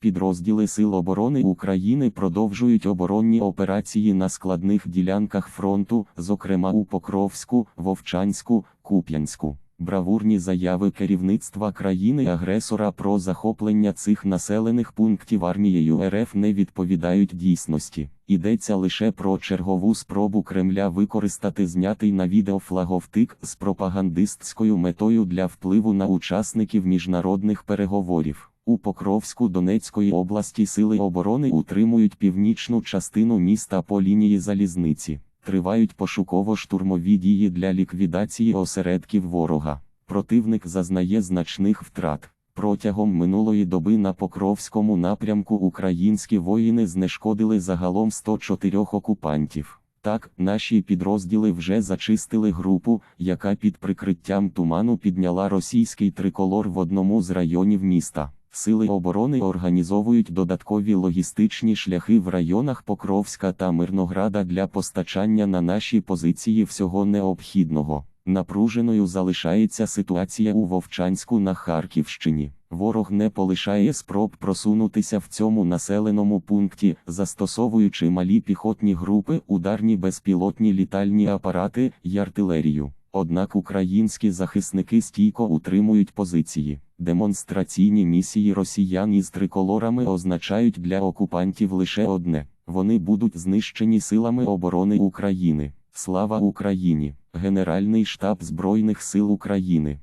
Підрозділи Сил оборони України продовжують оборонні операції на складних ділянках фронту, зокрема у Покровську, Вовчанську, Куп'янську. Бравурні заяви керівництва країни-агресора про захоплення цих населених пунктів армією РФ не відповідають дійсності. Йдеться лише про чергову спробу Кремля використати знятий на відео флаговтик з пропагандистською метою для впливу на учасників міжнародних переговорів. У Покровську Донецької області сили оборони утримують північну частину міста по лінії залізниці. Тривають пошуково-штурмові дії для ліквідації осередків ворога. Противник зазнає значних втрат. Протягом минулої доби на Покровському напрямку українські воїни знешкодили загалом 104 окупантів. Так, наші підрозділи вже зачистили групу, яка під прикриттям туману підняла російський триколор в одному з районів міста. Сили оборони організовують додаткові логістичні шляхи в районах Покровська та Мирнограда для постачання на наші позиції всього необхідного. Напруженою залишається ситуація у Вовчанську на Харківщині. Ворог не полишає спроб просунутися в цьому населеному пункті, застосовуючи малі піхотні групи, ударні безпілотні літальні апарати й артилерію. Однак українські захисники стійко утримують позиції. Демонстраційні місії росіян із триколорами означають для окупантів лише одне: вони будуть знищені силами оборони України. Слава Україні! Генеральний штаб Збройних сил України.